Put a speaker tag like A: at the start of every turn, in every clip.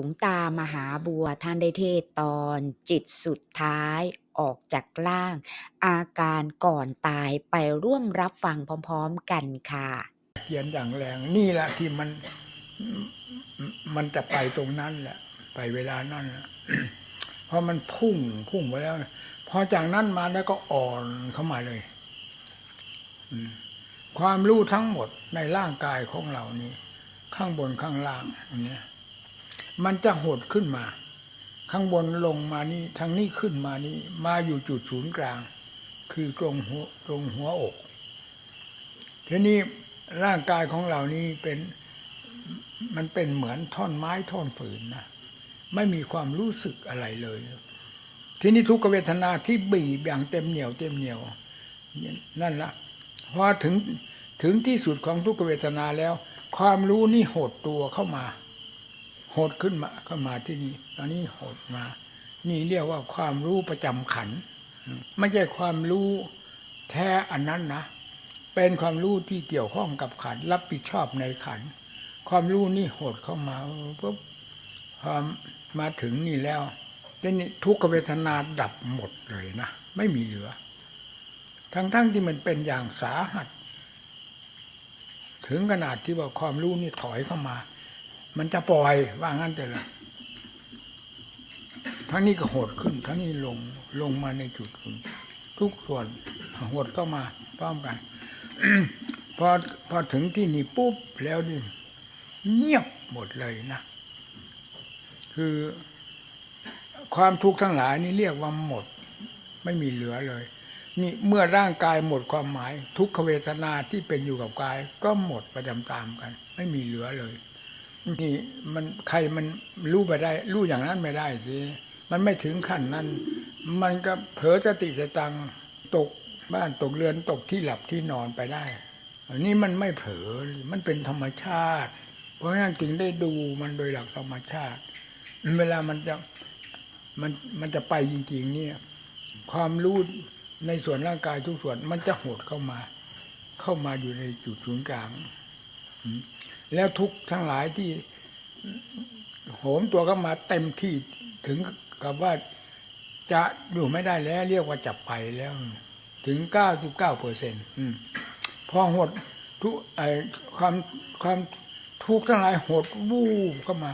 A: หลวงตามหาบัวท่านได้เทศตอนจิตสุดท้ายออกจากร่าง อาการก่อนตายไปร่วมรับฟังพร้อมๆกันค่ะ
B: เขียนอย่างแรงนี่แหละที่มันมันจะไปตรงนั้นแหละ ไปเวลานั้นและเพราะมันพุ่งพุ่งไปแล้วพอจากนั้นมาแล้วก็อ่อนเข้ามาเลยความรู้ทั้งหมดในร่างกายของเรานี้ ข้างบนข้างล่างอันเนี้ย มันจะหดขึ้นมา ข้างบนลงมานี่ทางนี้ขึ้นมานี่มาอยู่จุดศูนย์กลาง คือตรงหัวตรงหัวอก ทีนี้ร่างกายของเรานี้เป็นมันเป็นเหมือนท่อนไม้ท่อนฝืนนะไม่มีความรู้สึกอะไรเลย ทีนี้ทุกเวทนาที่บีบอย่างเต็มเหนียวเต็มเหนียวนั่นละพอถึงถึงที่สุดของทุกเวทนาแล้ว ความรู้นี่หดตัวเข้ามา หดขึ้นมาเข้ามาที่นี่ตอนนี้หดมา นี่เรียกว่าความรู้ประจำขัน ไม่ใช่ความรู้แท้อันนั้นนะ เป็นความรู้ที่เกี่ยวข้องกับขัน รับผิดชอบในขัน ความรู้นี่โหดเข้ามาปุ๊บพอมาถึงนี่แล้วทีนี้ทุกขเวทนาดับหมดเลยนะ ไม่มีเหลือ ทั้งๆทที่มันเป็นอย่างสาหัส ถึงขนาดที่ว่าความรู้นี่ถอยเข้ามา มันจะปล่อยว่างั้นแต่ละทั้งนี้ก็โหดขึ้นทั้งนี้ลงลงมาในจุดคุณทุกส่วนโหดเข้ามาพร้อมกันพอพอถึงที่นี่ปุ๊บแล้วนี่เงียบหมดเลยนะคือความทุกข์ทั้งหลายนี่เรียกว่าหมด ไม่มีเหลือเลย นี่เมื่อร่างกายหมดความหมาย ทุกขเวทนาที่เป็นอยู่กับกาย ก็หมดไปตามกัน ไม่มีเหลือเลย นี่มันใครมันรู้ไปได้ รู้อย่างนั้นไม่ได้สิมันไม่ถึงขั้นนั้น มันก็เผลอสติสตังตกบ้านตกเรือนตกที่หลับที่นอนไปได้อันนี้มันไม่เผลอมันเป็นธรรมชาติ เพราะฉะนั้นจึงได้ดูมันโดยหลักธรรมชาติ เวลามันจะมันมันจะไปจริงๆ เนี่ย ความรู้ในส่วนร่างกายทุกส่วนมันจะหดเข้ามา เข้ามาอยู่ในจุดศูนย์กลาง แล้วทุกทั้งหลายที่โหมตัวเข้ามาเต็มที่ถึงกับว่าจะอยู่ไม่ได้แล้ว เรียกว่าจับไปแล้ว ถึงเก้าสิบเก้าเปอร์เซ็นต์พอหดทุกไอความความทุกข์ทั้งหลายหดวูบเข้ามา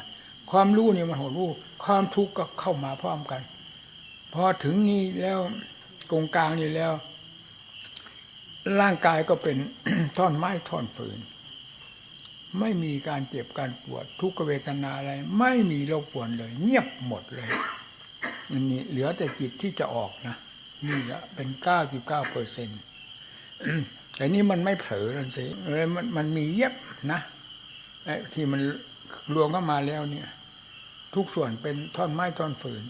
B: ความรู้เนี่ยมันหดวูบความทุกข์ก็เข้ามาพร้อมกัน พอถึงนี้แล้วกงกลางนี่แล้ว ร่างกายก็เป็นท่อนไม้ท่อนฝืน ไม่มีการเจ็บการปวด ทุกขเวทนาอะไร ไม่มีโรคปวดเลย เงียบหมดเลยอันนี้เหลือแต่จิตที่จะออกนะนี่ละเป็นเก้าสิบเก้าเปอร์เซ็นต์แต่นี่มันไม่เผลอนั่นสิเออมันมันมีเย็บนะไอ้ที่มันรวมเข้ามาแล้วเนี่ย ทุกส่วนเป็นท่อนไม้ท่อนฝืน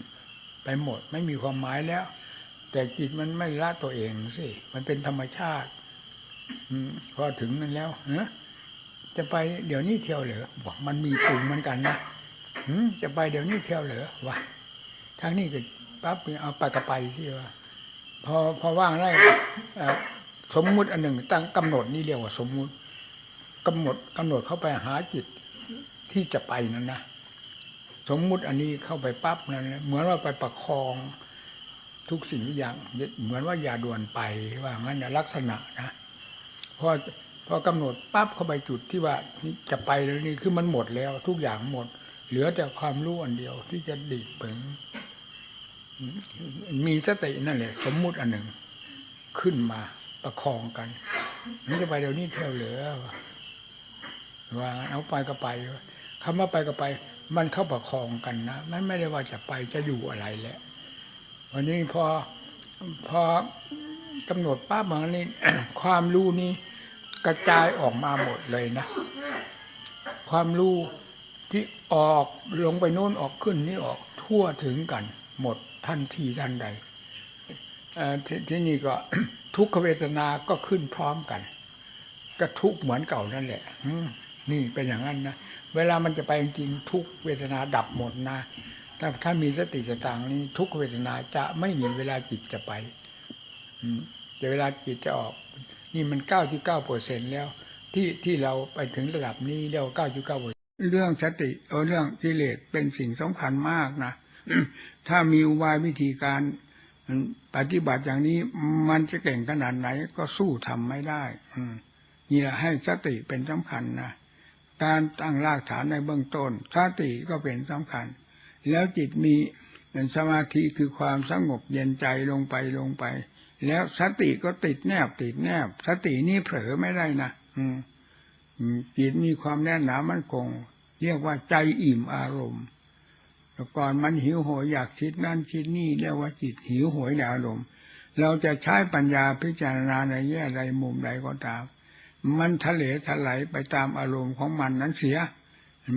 B: ไปหมด ไม่มีความหมายแล้ว แต่จิตมันไม่ละตัวเองสิมันเป็นธรรมชาติอืมพอถึงนั้นแล้วเนะ จะไปเดี๋ยวนี้เที่ยวเหรอบอกมันมีปุ่มเหมือนกันนะหืจะไปเดี๋ยวนี้เที่ยวเหรอวะทางนี้ก็ปั๊บเอาไปก็ไปที่ว่าพอพอว่างได้สมมุติอันหนึ่ง ตั้งกำหนดนี่เรียกว่าสมมุติกำหนดกำหนดเข้าไปหาจิตที่จะไปนั้นนะสมมุติอันนี้เข้าไปปั๊บนั้นเหมือนว่าไปประคองทุกสิ่งทุกอย่าง เหมือนว่าอย่าด่วนไปว่างั้นลักษณะนะพอ พอกำหนดปั๊บเข้าไปจุดที่ว่าจะไปแล้วนี่คือมันหมดแล้วทุกอย่างหมด เหลือแต่ความรู้อันเดียวที่จะดีดเปิงมีสตินั่นแหละ สมมุติอันหนึ่ง ขึ้นมาประคองกันนี่จะไปเดี๋ยวนี้เที่ยวเหลือว่าเอาไปก็ไปคำว่าไปก็ไป มันเข้าประคองกันนะมันไม่ได้ว่าจะไปจะอยู่อะไรแหละ วันนี้พอพอกำหนดป้าบางนี้ความรู้นี้ กระจายออกมาหมดเลยนะ ความรู้ที่ออกลงไปโน้นออกขึ้นนี่ออกทั่วถึงกัน หมดทันทีทันใดทที่นี่ก็ทุกขเวทนาก็ขึ้นพร้อมกัน ก็ทุกเหมือนเก่านั่นแหละนี่เป็นอย่างนั้นนะเวลามันจะไปจริงทุกเวทนาดับหมดนะถ้าถ้ามีสติสตางนี้ ทุกเวทนาจะไม่มีเวลาจิตจะไปอืมแต่เวลาจิตจะออก นี่มันเก้าสิบเก้าเปอร์เซ็นแล้ว ที่ที่เราไปถึงระดับนี้เรียกว่าเก้าสิบเก้าเปอร์เรื่องสติเออเรื่องกิเลสเป็นสิ่งสำคัญมากนะถ้ามีอุบายวิธีการปฏิบัติอย่างนี้มันจะเก่งขนาดไหนก็สู้ทำไม่ได้อืนี่แหละให้สติเป็นสำคัญนะการตั้งรากฐานในเบื้องต้นสติก็เป็นสำคัญ แล้วจิตมีสมาธิคือความสงบเย็นใจลงไปลงไป แล้วสติก็ติดแนบติดแนบ สตินี่เผลอไม่ได้นะอืมจิตมีความแน่นหนามั่นคง เรียกว่าใจอิ่มอารมณ์แต่ก่อนมันหิวโหยอยากคิดนั่นคิดนี่เรียกว่าจิตหิวโหยในอารมณ์ เราจะใช้ปัญญาพิจารณาในแง่ใดมุมใดก็ตาม มันทะเลถลายไปตามอารมณ์ของมันนั้นเสีย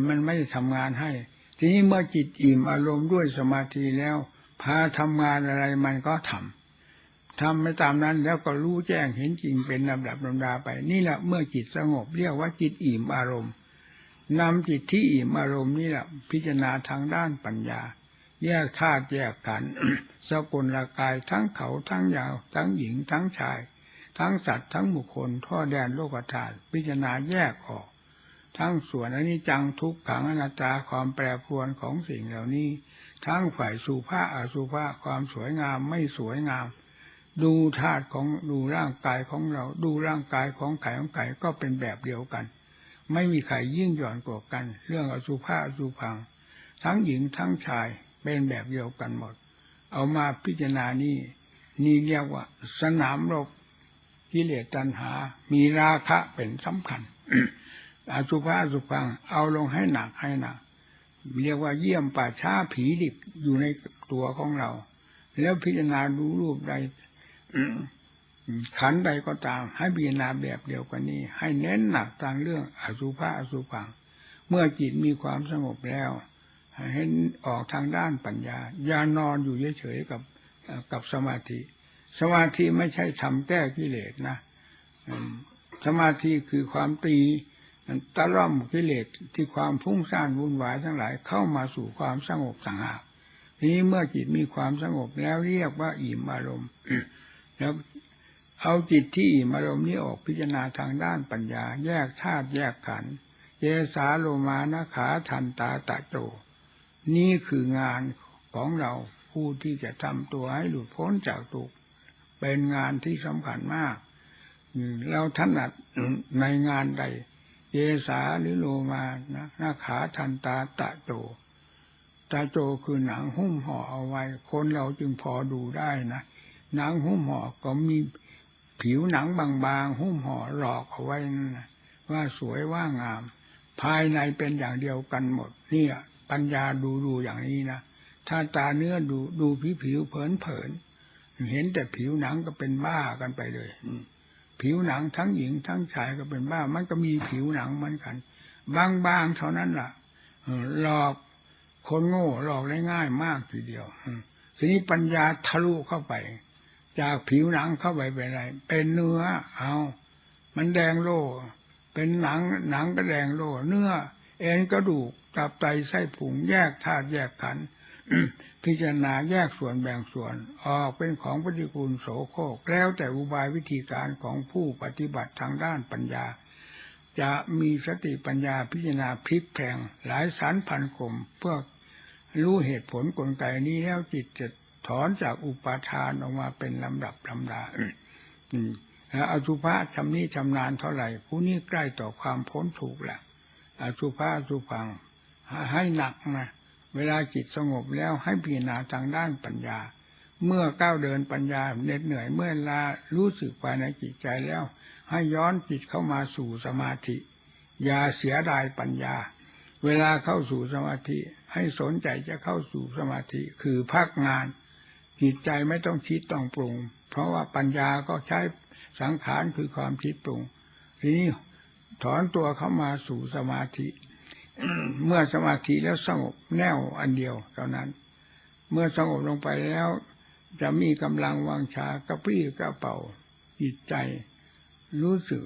B: มันไม่ได้ทำงานให้ ทีนี้เมื่อจิตอิ่มอารมณ์ด้วยสมาธิแล้ว พาทำงานอะไรมันก็ทำ ทำไม่ตามนั้นแล้วก็รู้แจ้งเห็นจริงเป็นลำดับลำดาไป นี่แหละเมื่อจิตสงบเรียกว่าจิตอิ่มอารมณ์นำจิตที่อิ่มอารมณ์นี่แหละพิจารณาทางด้านปัญญา แยกธาตุแยกขันธ์สกุลละกายทั้งเขาทั้งยาว ทั้งหญิงทั้งชาย ทั้งสัตว์ทั้งบุคคลท่อแดนโลกธาตุพิจารณาแยกออก ทั้งส่วนอนิจจังทุกขังอนัตตาความแปรปรวนของสิ่งเหล่านี้ ทั้งฝ่ายสุภาอสุภาความสวยงามไม่สวยงาม ดูธาตุของดูร่างกายของเรา ดูร่างกายของไข่ของไก่ก็เป็นแบบเดียวกัน ไม่มีใครยิ่งหย่อนกว่ากัน เรื่องอสุภาอสุพัง ทั้งหญิงทั้งชายเป็นแบบเดียวกันหมด เอามาพิจารณานี่นี่เรียกว่า สนามรบกิเลสตัณหา มีราคะเป็นสำคัญอสุภาอสุพัง เอาลงให้หนักให้หนักเรียกว่าเยี่ยมป่าช้าผีดิบอยู่ในตัวของเรา แล้วพิจารณาดูรูปใด ขันใดก็ตาม ให้พิจารณาแบบเดียวกันนี้ ให้เน้นหนักทางเรื่องอสุภะอสุพัง เมื่อจิตมีความสงบแล้วให้ออกทางด้านปัญญา อย่านอนอยู่เฉยๆกับกับสมาธิ สมาธิไม่ใช่ทำแก้กิเลสนะสมาธิคือความตีตะล่อมกิเลสที่ความฟุ้งซ่านวุ่นวายทั้งหลายเข้ามาสู่ความสงบสังหากทีนี้เมื่อจิตมีความสงบแล้วเรียกว่าอิ่มอารมณ์ แล้วเอาจิตที่อิ่มอารมณ์นี้ออกพิจารณาทางด้านปัญญา แยกธาตุแยกขันธ์เยสาโลมานะขาทันตาตะโจ นี่คืองานของเราผู้ที่จะทำตัวให้หลุดพ้นจากทุกข์เป็นงานที่สำคัญมาก เราถนัดในงานใด เยสาหรือโลมานะนาขาทันตาตะโจ ตาโจคือหนังหุ้มห่อเอาไว้ คนเราจึงพอดูได้นะ หนังหุ้มห่อก็มีผิวหนังบางๆหุ้มห่อหลอกเอาไว้น่ะว่าสวยว่างาม ภายในเป็นอย่างเดียวกันหมด เนี่ย ปัญญาดูดูอย่างนี้นะถ้าตาเนื้อดูดูผิวผิวเผินเผินเห็นแต่ผิวหนังก็เป็นบ้ากันไปเลยผิวหนังทั้งหญิงทั้งชายก็เป็นบ้า มันก็มีผิวหนังเหมือนกัน บางๆเท่านั้นล่ะหลอกคนโง่หลอกได้ง่ายมากทีเดียวทีนี้ปัญญาทะลุเข้าไป จากผิวหนังเข้าไปเป็นอะไร เป็นเนื้อ เอา มันแดงโล่เป็นหนังหนังก็แดงโล่เนื้อ เอ็นกระดูกตับไตไส้พุงแยกธาตุแยกขันธ์พิจารณาแยกส่วนแบ่งส่วน ออกเป็นของปฏิกูลโสโครกแล้วแต่อุบายวิธีการของผู้ปฏิบัติทางด้านปัญญา จะมีสติปัญญาพิจารณาพลิกแพลงหลายสารพันคมเพื่อรู้เหตุผลกลไกนี้แล้วจิตจะ ถอนจากอุปาทานออกมาเป็นลำดับลำดาอืมแล้วอสุภะชำนี้ชำนาญเท่าไหร่ ผู้นี้ใกล้ต่อความพ้นถูกแหละอสุภะอสุพังให้หนักนะเวลาจิตสงบแล้วให้พิจารณาทางด้านปัญญา เมื่อก้าวเดินปัญญาเหน็ดเหนื่อยเมื่อลารู้สึกภายในจิตใจแล้ว ให้ย้อนจิตเข้ามาสู่สมาธิ อย่าเสียดายปัญญา เวลาเข้าสู่สมาธิ ให้สนใจจะเข้าสู่สมาธิคือพักงาน จิตใจไม่ต้องคิดต้องปรุง เพราะว่าปัญญาก็ใช้สังขารคือความคิดปรุง ทีนี้ถอนตัวเข้ามาสู่สมาธิ เมื่อสมาธิแล้วสงบแน่วอันเดียวเท่านั้น เมื่อสงบลงไปแล้ว จะมีกำลังวังชากระปี้กระเป๋าจิตใจ รู้สึก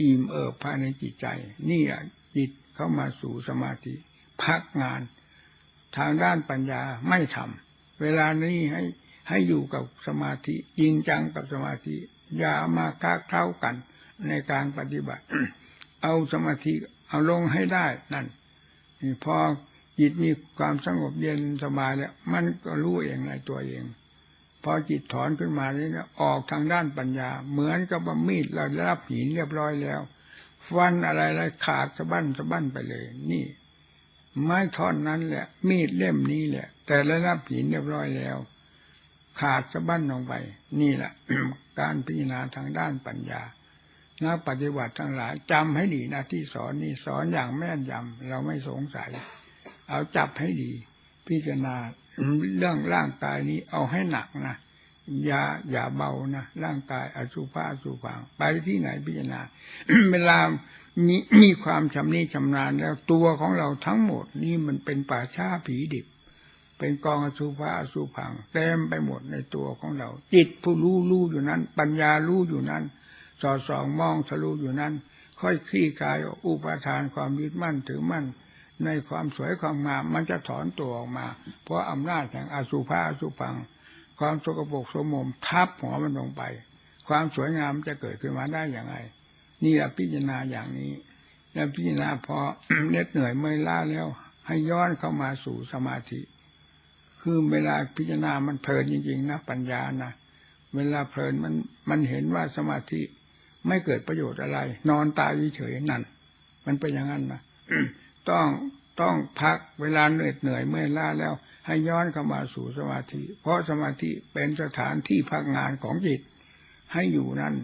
B: อิ่มเอิบภายในจิตใจ นี่แหละจิตเข้ามาสู่สมาธิ พักงาน ทางด้านปัญญาไม่ทำเวลานี้ให้ ให้อยู่กับสมาธิจริงจังกับสมาธิ อย่ามาค้าเคล้ากันในการปฏิบัติ เอาสมาธิเอาลงให้ได้นั่นพอจิตมีความสงบเย็นสบายแล้ว มันก็รู้เองในตัวเอง พอจิตถอนขึ้นมานี่นะออกทางด้านปัญญา เหมือนกับว่ามีดเราได้รับหินเรียบร้อยแล้วฟันอะไรอะไรขาดสะบั้นสะบั้นไปเลย นี่ ไม้ท่อนนั้นแหละ มีดเล่มนี้แหละ แต่ได้รับหินเรียบร้อยแล้ว ขาดสะบั้นลงไป นี่แหละการพิจารณาทางด้านปัญญานักปฏิบัติทั้งหลายจำให้ดีนะที่สอนนี่สอนอย่างแม่นยำเราไม่สงสัย เอาจับให้ดี พิจารณาเรื่องร่างกายนี้เอาให้หนักนะอย่าอย่าเบานะร่างกายอสุภะอสุพังไปที่ไหนพิจารณาเวลามีมีความชำนิชำนาญแล้วตัวของเราทั้งหมดนี่มันเป็นป่าช้าผีดิบ เป็นกองอสุภะอสุพังเต็มไปหมดในตัวของเรา จิตผู้รู้รู้อยู่นั้น ปัญญารู้อยู่นั้น สอดส่องมองทะลุอยู่นั้น ค่อยคลี่คลายอุปทานความยึดมั่นถือมั่น ในความสวยความงามมันจะถอนตัวออกมา เพราะอำนาจแห่งอสุภะอสุพัง ความสกปรกสมมทับหัวมันลงไป ความสวยงามจะเกิดขึ้นมาได้อย่างไรนี่แหละพิจารณาอย่างนี้แล้วพิจารณาพอเหน็ดเหนื่อยเมื่อยล้าแล้ว ให้ย้อนเข้ามาสู่สมาธิ คือเวลาพิจารณามันเพลินจริงๆนะปัญญานะเวลาเพลินมันมันเห็นว่าสมาธิไม่เกิดประโยชน์อะไร นอนตายเฉยๆนั่น มันเป็นอย่างนั้นนะต้องต้องพักเวลาเหนื่อยเหนื่อยเมื่อยล้าแล้ว ให้ย้อนเข้ามาสู่สมาธิ เพราะสมาธิเป็นสถานที่พักงานของจิต ให้อยู่นั้น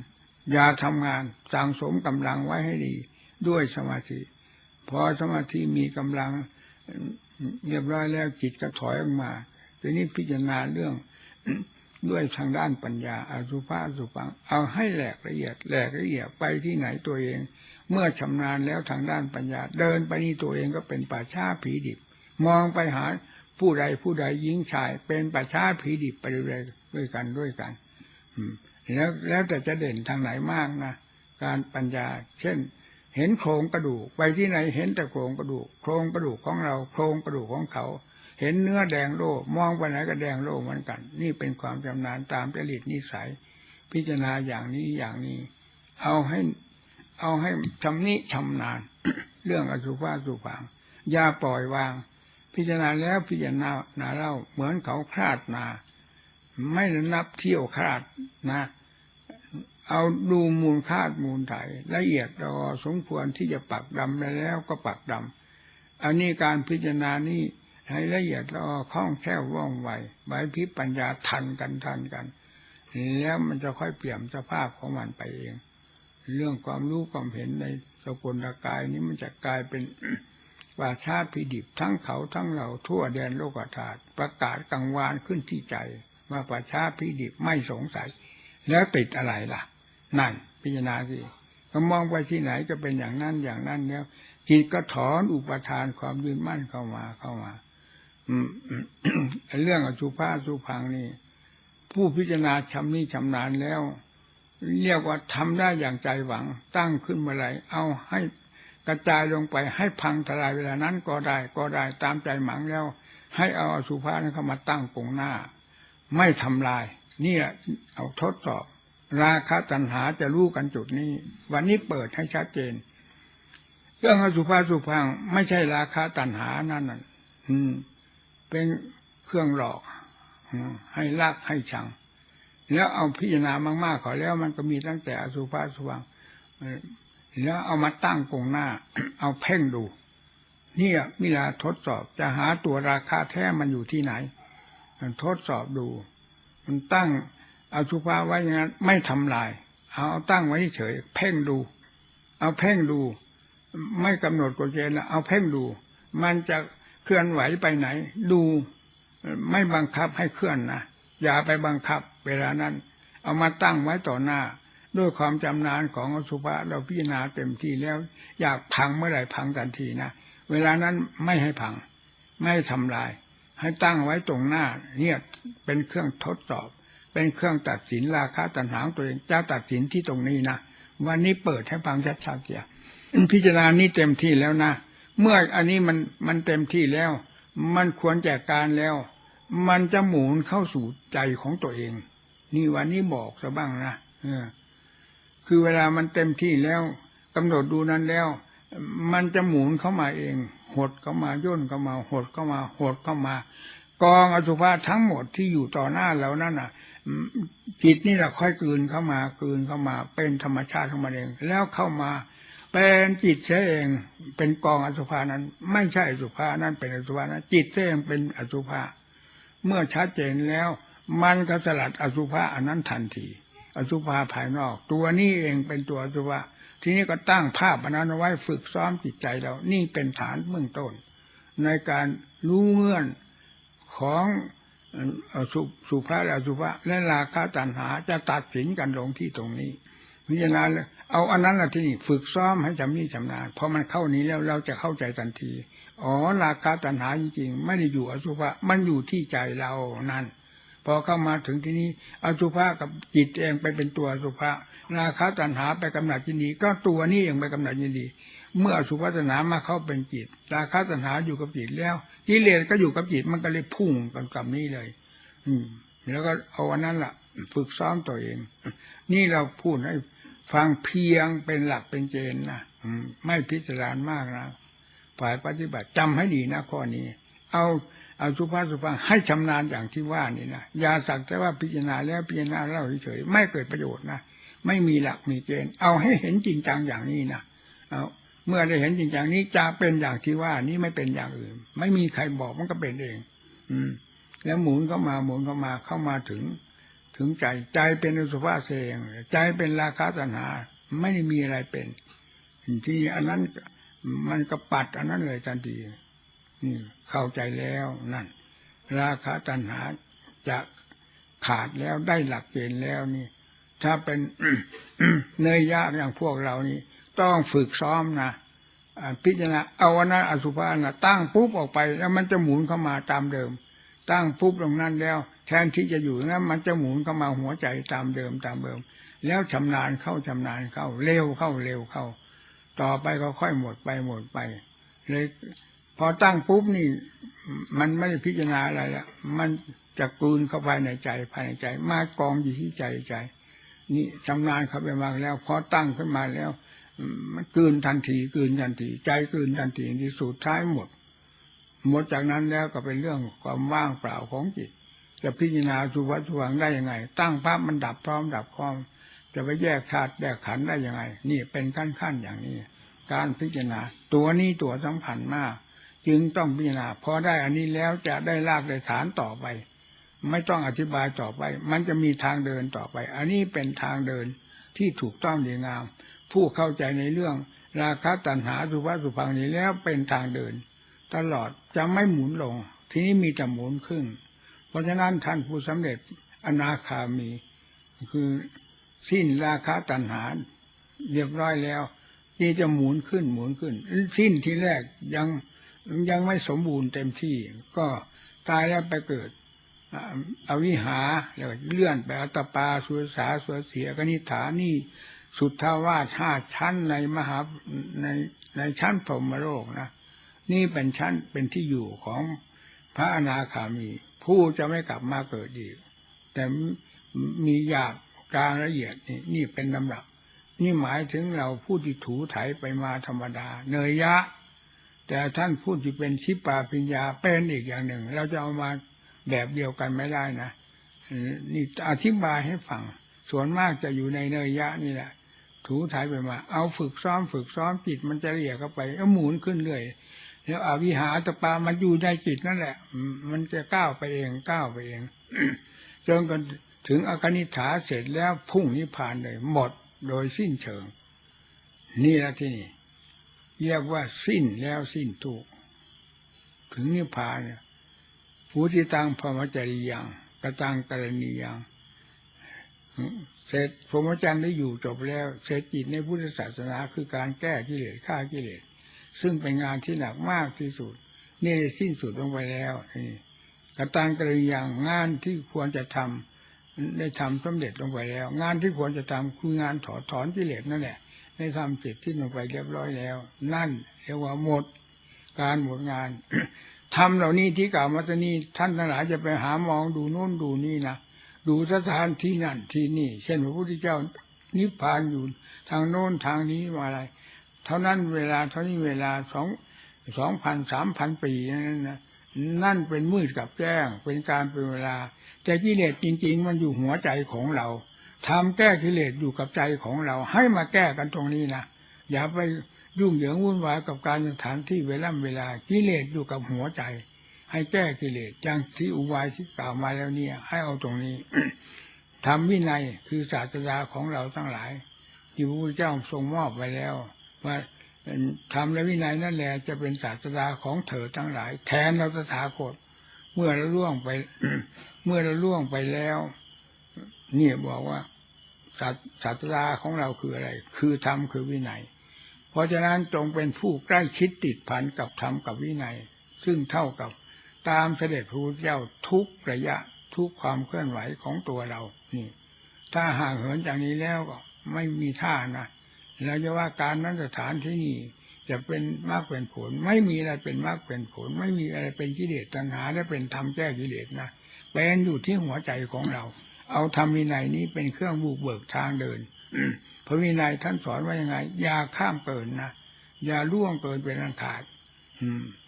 B: อย่าทำงานสั่งสมกำลังไว้ให้ดี ด้วยสมาธิ พอสมาธิมีกำลัง เรียบร้อยแล้วจิตก็ถอยออกมาทีนี้พิจารณาเรื่องด้วยทางด้านปัญญาอาสุภะอสุปัง เอาให้แหลกละเอียดแหลกละเอียดไปที่ไหนตัวเอง เมื่อชำนาญแล้วทางด้านปัญญา เดินไปนี่ตัวเองก็เป็นป่าช้าผีดิบ มองไปหาผู้ใดผู้ใดหญิงชาย เป็นป่าช้าผีดิบไปเรื่อยด้วยกันด้วยกันอืมแล้วแล้วแต่จะเด่นทางไหนมากนะการปัญญา เช่น เห็นโครงกระดูกไปที่ไหนเห็นแต่โครงกระดูก โครงกระดูกของเรา โครงกระดูกของเขา เห็นเนื้อแดงโลมองไปไหนก็แดงโลเหมือนกัน นี่เป็นความชำนาญตามจริตนิสัย พิจารณาอย่างนี้อย่างนี้ เอาให้เอาให้ชำนิชำนาญเรื่องอสุภะสุพังอย่าปล่อยวาง พิจารณาแล้วพิจารณาหนาเล่าเหมือนเขาคลาดนา ไม่นับเที่ยวคลาดนะ เอาดูมูลคาดมูลไถละเอียดรอสมควรที่จะปักดำแล้วก็ปักดำอันนี้การพิจารณานี้ให้ละเอียดรอคล่องแคล่วว่องไวใบพิปัญญาทันกันทันกัน แล้วมันจะค่อยเปลี่ยนสภาพของมันไปเอง เรื่องความรู้ความเห็นในสกุลกายนี้มันจะกลายเป็นป่าชาพิดิบทั้งเขาทั้งเราทั่วแดนโลกธาตุประกาศกังวานขึ้นที่ใจ ว่าป่าชาพิดิบไม่สงสัย แล้วติดอะไรล่ะ นั่นพิจารณาสิก็มองไปที่ไหนก็เป็นอย่างนั้นอย่างนั้นแล้วจิตก็ถอนอุปทานความยืนมั่นเข้ามาเข้ามา อืมเรื่องอสุภาสุพังนี่ ผู้พิจารณาชำนี้ชำนาญแล้ว เรียกว่าทำได้อย่างใจหวัง ตั้งขึ้นเมื่อไหร่เอาให้กระจายลงไปให้พังทลายเวลานั้นก็ได้ก็ได้ตามใจหมังแล้ว ให้เอาอสุภาเข้ามาตั้งกงหน้า ไม่ทำลาย นี่แหละเอาทดสอบ ราคะตัณหาจะรู้กันจุดนี้ วันนี้เปิดให้ชัดเจน เรื่องอสุภาสุพังไม่ใช่ราคะตัณหานั่นน่ะอืมเป็นเครื่องหลอกให้ลักให้ชัง แล้วเอาพิจารณามากๆขอแล้วมันก็มีตั้งแต่อสุภาสุพังแล้วเอามาตั้งกงหน้า เอาเพ่งดู เนี่ยเวลาทดสอบจะหาตัวราคาแท้มันอยู่ที่ไหน มันทดสอบดู มันตั้ง เอาสุภาไว้อย่างนั้นไม่ทำลาย เอาเอาตั้งไว้เฉยเพ่งดู เอาเพ่งดู ไม่กำหนดกฎเกณฑ์แล้วเอาเพ่งดู มันจะเคลื่อนไหวไปไหน ดูไม่บังคับให้เคลื่อนนะอย่าไปบังคับเวลานั้น เอามาตั้งไว้ต่อหน้า ด้วยความจำนานของอสุภะเราพิจารณาเต็มที่แล้ว อยากพังเมื่อไหร่พังทันทีนะเวลานั้นไม่ให้พัง ไม่ให้ทำลาย ให้ตั้งไว้ตรงหน้า เนี่ยเป็นเครื่องทดสอบ เป็นเครื่องตัดสินราคาตัณหางตัวเองจะตัดสินที่ตรงนี้นะวันนี้เปิดให้ฟังชัดๆเกี่ยพิจารณานี้เต็มที่แล้วนะเมื่ออันนี้มันมันเต็มที่แล้ว มันควรแจกการแล้ว มันจะหมุนเข้าสู่ใจของตัวเอง นี่วันนี้บอกซะบ้างนะเออ คือเวลามันเต็มที่แล้วกำหนดดูนั้นแล้ว มันจะหมุนเข้ามาเอง หดเข้ามาย่นเข้ามา หดเข้ามา หดเข้ามา กองอสุภะทั้งหมดที่อยู่ต่อหน้าเรานั่นน่ะ จิตนี่แหละค่อยกลืนเข้ามากลืนเข้ามา เป็นธรรมชาติของมันเอง แล้วเข้ามาเป็นจิตเสเองเป็นกองอสุภานั้น ไม่ใช่อสุภานั้นเป็นอสุภานั้นจิตเสเองเป็นอสุภาเมื่อชัดเจนแล้ว มันก็สลัดอสุภะอันนั้นทันที อสุภาภายนอก ตัวนี้เองเป็นตัวอสุภะทีนี้ก็ตั้งภาพอันนั้นไว้ฝึกซ้อมจิตใจเรานี่เป็นฐานเบื้องต้น ในการรู้เงื่อนของ สุสุภาและอสุภะและราคะตัณหาจะตัดสินกันลงที่ตรงนี้พิจารณาเลยเอาอันนั้นละที่นี่ฝึกซ้อมให้จำนี่จำนานพอมันเข้านี้แล้วเราจะเข้าใจทันที อ๋อราคะตัณหาจริงๆ ไม่ได้อยู่อสุภะมันอยู่ที่ใจเรานั่นพอเข้ามาถึงที่นี้อสุภะกับจิตเองไปเป็นตัวอสุภะราคะตัณหาไปกำหนัดยินดี ก็ตัวนี้เองไปกำหนัดยินดี เมื่ออสุภะตัณหามาเข้าเป็นจิต ราคะตัณหาอยู่กับจิตแล้ว กิเลสก็อยู่กับจิตมันก็เลยพุ่งกันกับนี้เลย อืม แล้วก็เอาอันนั้นล่ะ ฝึกซ้อมตัวเอง นี่เราพูดให้ฟังเพียงเป็นหลักเป็นเกณฑ์นะอืมไม่พิจารณามากนะฝ่ายปฏิบัติจำให้ดีนะข้อนี้ เอาเอาสุภาพสุภาพให้ชำนาญอย่างที่ว่านี่นะอย่าสักแต่ว่าพิจารณาแล้วพิจารณาเล่าเฉยๆไม่เกิดประโยชน์นะไม่มีหลักมีเกณฑ์เอาให้เห็นจริงจังอย่างนี้นะเอา เมื่อได้เห็นจริงจังนี้จะเป็นอย่างที่ว่านี้ไม่เป็นอย่างอื่น ไม่มีใครบอกมันก็เป็นเอง อืม แล้วหมุนเข้ามาหมุนเข้ามาเข้ามาถึง ถึงใจใจเป็นอสุภะเสยงใจเป็นราคะตัณหา ไม่ได้มีอะไรเป็น ที่อันนั้นมันก็ปัดอันนั้นเลยทันทีนี่เข้าใจแล้วนั่น ราคะตัณหาจะขาดแล้วได้หลักเกณฑ์แล้วนี่ ถ้าเป็นเนยยะอย่างพวกเรานี่ ต้องฝึกซ้อมนะพิจารณาเอาวันนั้นอสุภะนะตั้งปุ๊บออกไป แล้วมันจะหมุนเข้ามาตามเดิม ตั้งปุ๊บตรงนั้นแล้ว แทนที่จะอยู่นั้นมันจะหมุนเข้ามาหัวใจตามเดิมตามเดิม แล้วชำนาญเข้าชำนาญเข้าเร็วเข้าเร็วเข้า ต่อไปก็ค่อยหมดไปหมดไป เลยพอตั้งปุ๊บนี่ มันไม่ได้พิจารณาอะไรละมันจะกลืนเข้าภายในใจภายในใจ มากองอยู่ที่ใจใจ นี่ชำนาญเข้าไปมากแล้วพอตั้งขึ้นมาแล้ว กืนทันทีกืนทันที ใจกืนทันทีที่สุดท้ายหมด หมดจากนั้นแล้วก็เป็นเรื่องความว่างเปล่าของจิต จะพิจารณาสุวัตสุวังได้ยังไง ตั้งภาพมันดับพร้อมดับพร้อม จะไปแยกธาตุแยกขันได้ยังไง นี่เป็นขั้นขั้นๆอย่างนี้ การพิจารณา ตัวนี้ตัวสำคัญมาก จึงต้องพิจารณาพอได้อันนี้แล้วจะได้รากได้ฐานต่อไป ไม่ต้องอธิบายต่อไป มันจะมีทางเดินต่อไป อันนี้เป็นทางเดินที่ถูกต้องดีงาม ผู้เข้าใจในเรื่อง ราคะตัณหาสุภาษสุพังนี้แล้วเป็นทางเดิน ตลอดจะไม่หมุนลง ทีนี้มีแต่หมุนขึ้น เพราะฉะนั้นท่านผู้สำเร็จอนาคามี คือสิ้นราคะตัณหา เรียบร้อยแล้ว นี่จะหมุนขึ้นหมุนขึ้น สิ้นที่แรกยังยังไม่สมบูรณ์เต็มที่ ก็ตายแล้วไปเกิดอวิหาแล้วเลื่อนไปอัตตปาสุสาสุเสียกนิฐานี่ สุทธาวาสห้าชั้นในมหาในในชั้นพรหมโลกนะนี่เป็นชั้นเป็นที่อยู่ของพระอนาคามี ผู้จะไม่กลับมาเกิดอีกแต่มีอยากกลางละเอียดนี่นี่เป็นลำดับ นี่หมายถึงเราผู้ที่ถูไถไปมาธรรมดา เนยยะ แต่ท่านผู้ที่เป็นชิปาปิญญาเป็นอีกอย่างหนึ่ง เราจะเอามาแบบเดียวกันไม่ได้นะนี่อธิบายให้ฟังส่วนมากจะอยู่ในเนยยะนี่แหละ ถูไถไปมา เอาฝึกซ้อมฝึกซ้อมจิตมันจะเรียกเข้าไปก็หมุนขึ้นเรื่อยแล้วอวิหาตปามันอยู่ในจิตนั่นแหละ มันจะก้าวไปเองก้าวไปเองจนกันถึงอากนิฐาเสร็จแล้วพุ่งนิพพานเลย หมดโดยสิ้นเชิง นี่แหละที่นี่เรียกว่าสิ้นแล้วสิ้นทุกถึงนิพพานเนี่ยผู้ที่ตังพรมจริยังกระตังกรณียัง เสร็จพรหมจรรย์ได้อยู่จบแล้ว เสร็จจิตในพุทธศาสนาคือการแก้กิเลสฆ่ากิเลสซึ่งเป็นงานที่หนักมากที่สุด นี่สิ้นสุดลงไปแล้วกระตังกระยังงานที่ควรจะทำได้ทำสำเร็จลงไปแล้ว งานที่ควรจะทำคืองานถอดถอนกิเลสนั่นแหละได้ทำเสร็จที่ลงไปเรียบร้อยแล้ว นั่นเรียกว่าหมด การหมดงานทำเหล่านี้ที่กล่าวมาตอนนี้ท่านทั้งหลายจะไปหามองดูโน่นดูนี่นะ ดูสถานที่นั่นที่นี่ เช่นพระพุทธเจ้านิพพานอยู่ทางโน้นทางนี้ว่าอะไร เท่านั้นเวลาเท่านี้เวลาสองสองพันสามพันปีนั่นนะนั่นเป็นมืดกับแจ้ง เป็นการเป็นเวลา แต่กิเลสจริง ๆ มันอยู่หัวใจของเราทำแก้กิเลสอยู่กับใจของเรา ให้มาแก้กันตรงนี้นะอย่าไปยุ่งเหยิงวุ่นวายกับการสถานที่เวลาเวลากิเลสอยู่กับหัวใจ ให้แก้กิเลสอย่างที่อุบายที่กล่าวมาแล้วเนี่ย ให้เอาตรงนี้ทำวินัยคือศาสดาของเราทั้งหลาย ที่พระพุทธเจ้าทรงมอบไว้แล้ว ว่าทำและวินัยนั่นแหละจะเป็นศาสดาของเธอทั้งหลาย แทนเราตถาคต เมื่อเราล่วงไป เมื่อเราล่วงไปแล้วเนี่ยบอกว่าศาสศาสดาของเราคืออะไร คือธรรมคือวินัย เพราะฉะนั้นจงเป็นผู้ใกล้ชิดติดพันกับธรรมกับวินัย ซึ่งเท่ากับ ตามเสด็จพระพุทธเจ้าทุกระยะทุกความเคลื่อนไหวของตัวเรา นี่ ถ้าห่างเหินจากนี้แล้วก็ไม่มีท่านะเราจะว่าการนั้นสถานที่นี่จะเป็นมากเป็นผล ไม่มีอะไรเป็นมากเป็นผล ไม่มีอะไรเป็นกิเลสตัณหาและเป็นธรรมแก้กิเลสนะเป็นอยู่ที่หัวใจของเรา เอาธรรมวินัยนี้เป็นเครื่องบุกเบิกทางเดินพระวินัยท่านสอนว่ายังไงอย่าข้ามเกินนะอย่าล่วงเกินเป็นอันขาด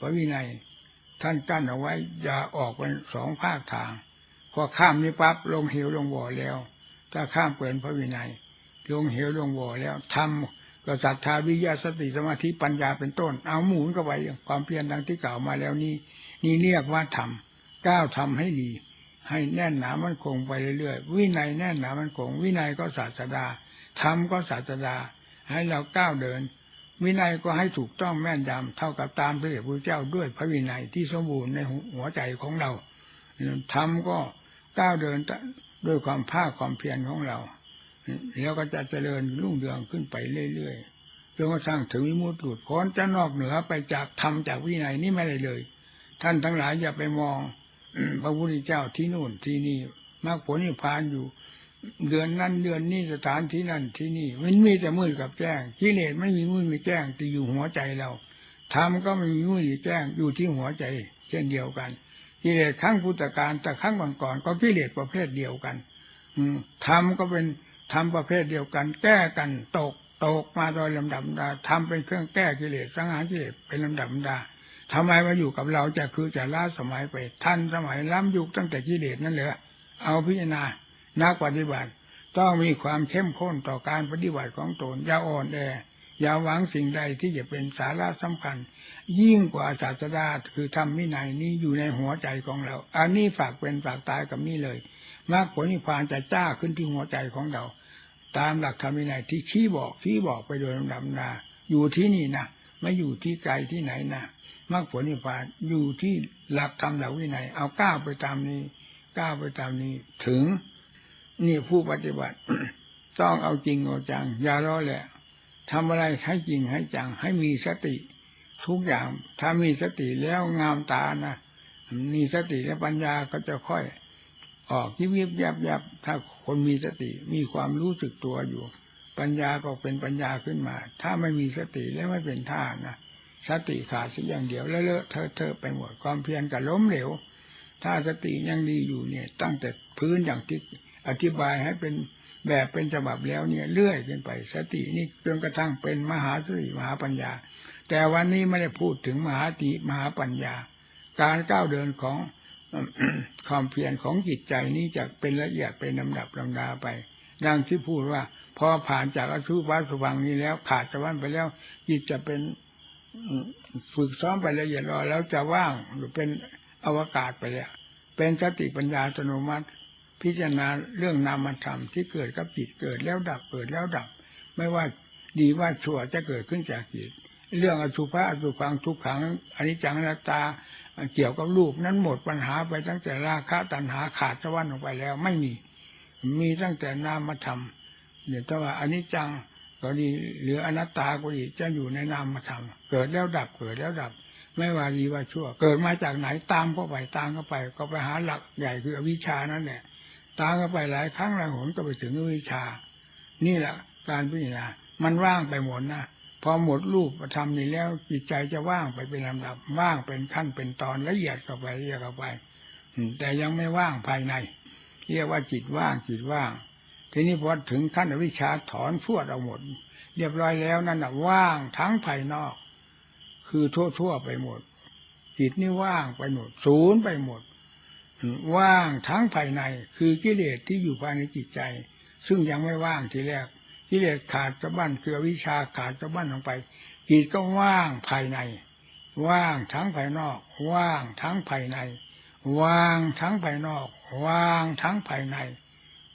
B: พระวินัย ท่านกั้นเอาไว้อย่าออกเป็นสองภาคทาง พอข้ามนี้ปั๊บลงเหวลงบ่อแล้ว ถ้าข้ามเกินพระวินัย ลงเหวลงบ่อแล้วทำก็ศรัทธาวิยาสติสมาธิปัญญาเป็นต้น เอาหมุนเข้าไปความเพียรดังที่กล่าวมาแล้วนี่นี่เรียกว่าทำก้าวทำให้ดี ให้แน่นหนามันคงไปเรื่อยๆวินัยแน่นหนามันคง วินัยก็ศาสดาธรรมก็ศาสดาให้เราก้าวเดิน วินัยก็ให้ถูกต้องแม่นยำเท่ากับตามพระเดชพระเจ้าด้วยพระวินัยที่สมบูรณ์ในหัวใจของเราธรรมก็ก้าวเดินด้วยความภาคความเพียรของเรา แล้วก็จะเจริญรุ่งเรืองขึ้นไปเรื่อยๆจนกระทั่งถึงวิมุตติหลุดพ้นจะนอกเหนือไปจากธรรมจากวินัยนี่ไม่ได้เลย ท่านทั้งหลายอย่าไปมองพระพุทธเจ้าที่นู่นที่นี่มรรคผลนิพพานอยู่ เดือนนั้นเดือนนี้สถานที่นั่นที่นี่ มันมีแต่มืดกับแจ้งกิเลสไม่มีมืดมีแจ้งแต่อยู่หัวใจเราธรรมก็ไม่มีมืดมีแจ้งอยู่ที่หัวใจ เช่นเดียวกันกิเลสครั้งพุทธกาลแต่ครั้งก่อนก็กิเลสประเภทเดียวกัน อืธรรมก็เป็นธรรมประเภทเดียวกัน แก้กันตกตกมาโดยลำดับดาทำเป็นเครื่องแก้กิเลสสังหารกิเลสเป็นลำดับดาทำไมมาอยู่กับเราจะคือจะล้าสมัยไปท่านสมัยล้ำยุคตั้งแต่กิเลสนั่นเหรอเอาพิจารณา นักปฏิบัติต้องมีความเข้มข้นต่อการปฏิบัติของตนอย่าอ่อนแออย่าหวังสิ่งใดที่จะเป็นสาระสำคัญ ยิ่งกว่าศาสดาคือธรรมวินัยนี้อยู่ในหัวใจของเรา อันนี้ฝากเป็นฝากตายกับนี่เลยมรรคผลนิพพานจะจ้าขึ้นที่หัวใจของเรา ตามหลักธรรมวินัยที่ชี้บอกชี้บอกไปโดยลำดับนาอยู่ที่นี่นะไม่อยู่ที่ไกลที่ไหนนะมรรคผลนิพพานอยู่ที่หลักธรรมหลักวินัย เอาก้าวไปตามนี้ก้าวไปตามนี้ถึง นี่ผู้ปฏิบัติ ต้องเอาจริงเอาจัง อย่าล้อแหละทำอะไรให้จริงให้จัง ให้มีสติ ทุกอย่าง ถ้ามีสติแล้วงามตานะมีสติและปัญญาก็จะค่อย ออกยิบยิบยับยับถ้าคนมีสติมีความรู้สึกตัวอยู่ ปัญญาก็เป็นปัญญาขึ้นมา ถ้าไม่มีสติแล้วไม่เป็นท่านะสติขาดสักอย่างเดียวแล้วเลอะเทอะเทอะไปหมดความเพียรกับล้มเหลว ถ้าสติยังดีอยู่เนี่ย ตั้งแต่พื้นอย่างที่ อธิบายให้เป็นแบบเป็นฉบับแล้วเนี่ยเลื่อยขึ้นไป สตินี่จนกระทั่งเป็นมหาสติมหาปัญญา แต่วันนี้ไม่ได้พูดถึงมหาติมหาปัญญา การก้าวเดินของความเพียรของจิตใจนี้จะเป็นละเอียดเป็นลำดับลำดาไป ดังที่พูดว่า พอผ่านจากอสุภะสุวังนี้แล้วขาดจากวันไปแล้วจิตจะเป็นฝึกซ้อมไปละเอียดรอแล้วจะว่างหรือเป็นอวกาศไปแล้วเป็นสติปัญญาอัตโนมัติ พิจารณาเรื่องนามธรรมที่เกิดกับจิตเกิดแล้วดับเกิดแล้วดับ ไม่ว่าดีว่าชั่วจะเกิดขึ้นจากจิตเรื่องอสุภะอสุพังทุกขังอนิจจังนัตตาเกี่ยวกับรูปนั้นหมดปัญหาไปตั้งแต่ราคะตัณหาขาดสะวันออกไปแล้วไม่มี มีตั้งแต่นามธรรมเนี่ยแต่ว่าอนิจจังก็ดีหรืออนัตตาก็ดีจะอยู่ในนามธรรมเกิดแล้วดับเกิดแล้วดับ ไม่ว่าดีว่าชั่ว เกิดมาจากไหนตามเข้าไปตามเข้าไป ก็ไปหาหลักใหญ่คืออวิชชานั่นแหละ ตามเข้าไปหลายครั้งหลายหนก็ไปถึงวิชา นี่แหละการพิจารณา มันว่างไปหมดนะพอหมดรูปธรรมนี้แล้วจิตใจจะว่างไปเป็นลำดับ ว่างเป็นขั้นเป็นตอนละเอียดเข้าไปละเอียดเข้าไปแต่ยังไม่ว่างภายใน เรียกว่าจิตว่างจิตว่าง ทีนี้พอถึงขั้นอวิชาถอนพวดเอาหมด เรียบร้อยแล้วนั่นนะว่างทั้งภายนอก คือทั่วๆไปหมด จิตนี่ว่างไปหมดศูนย์ไปหมด ว่างทั้งภายในคือกิเลสที่อยู่ภายในจิตใจ ซึ่งยังไม่ว่างทีแรกกิเลสขาดสะบั้นคือวิชชาขาดสะบั้นลงไปจิตก็ว่างภายใน ว่างทั้งภายนอก ว่างทั้งภายใน ว่างทั้งภายนอก ว่างทั้งภายใน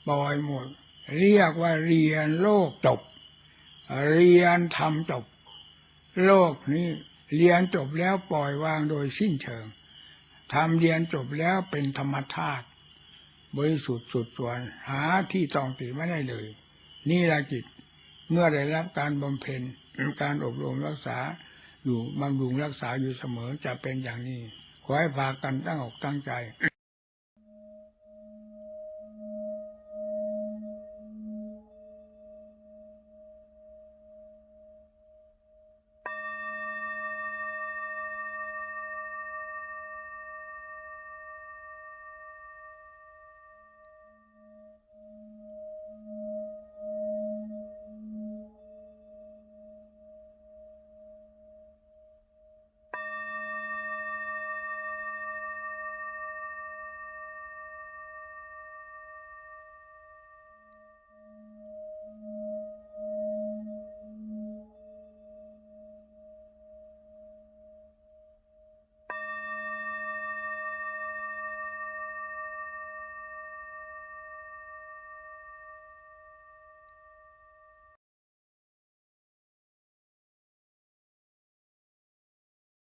B: ปล่อยหมด เรียกว่าเรียนโลกจบ เรียนธรรมจบ โลกนี้เรียนจบแล้วปล่อยวางโดยสิ้นเชิง ทำเรียนจบแล้วเป็นธรรมธาตุบริสุทธิ์สุดส่วน หาที่ตองติไม่ได้เลย นี่ละจิตเมื่อได้รับการบำเพ็ญการอบรมรักษาอยู่บำรุงรักษาอยู่เสมอจะเป็นอย่างนี้ ขอให้พากันตั้งอกตั้งใจ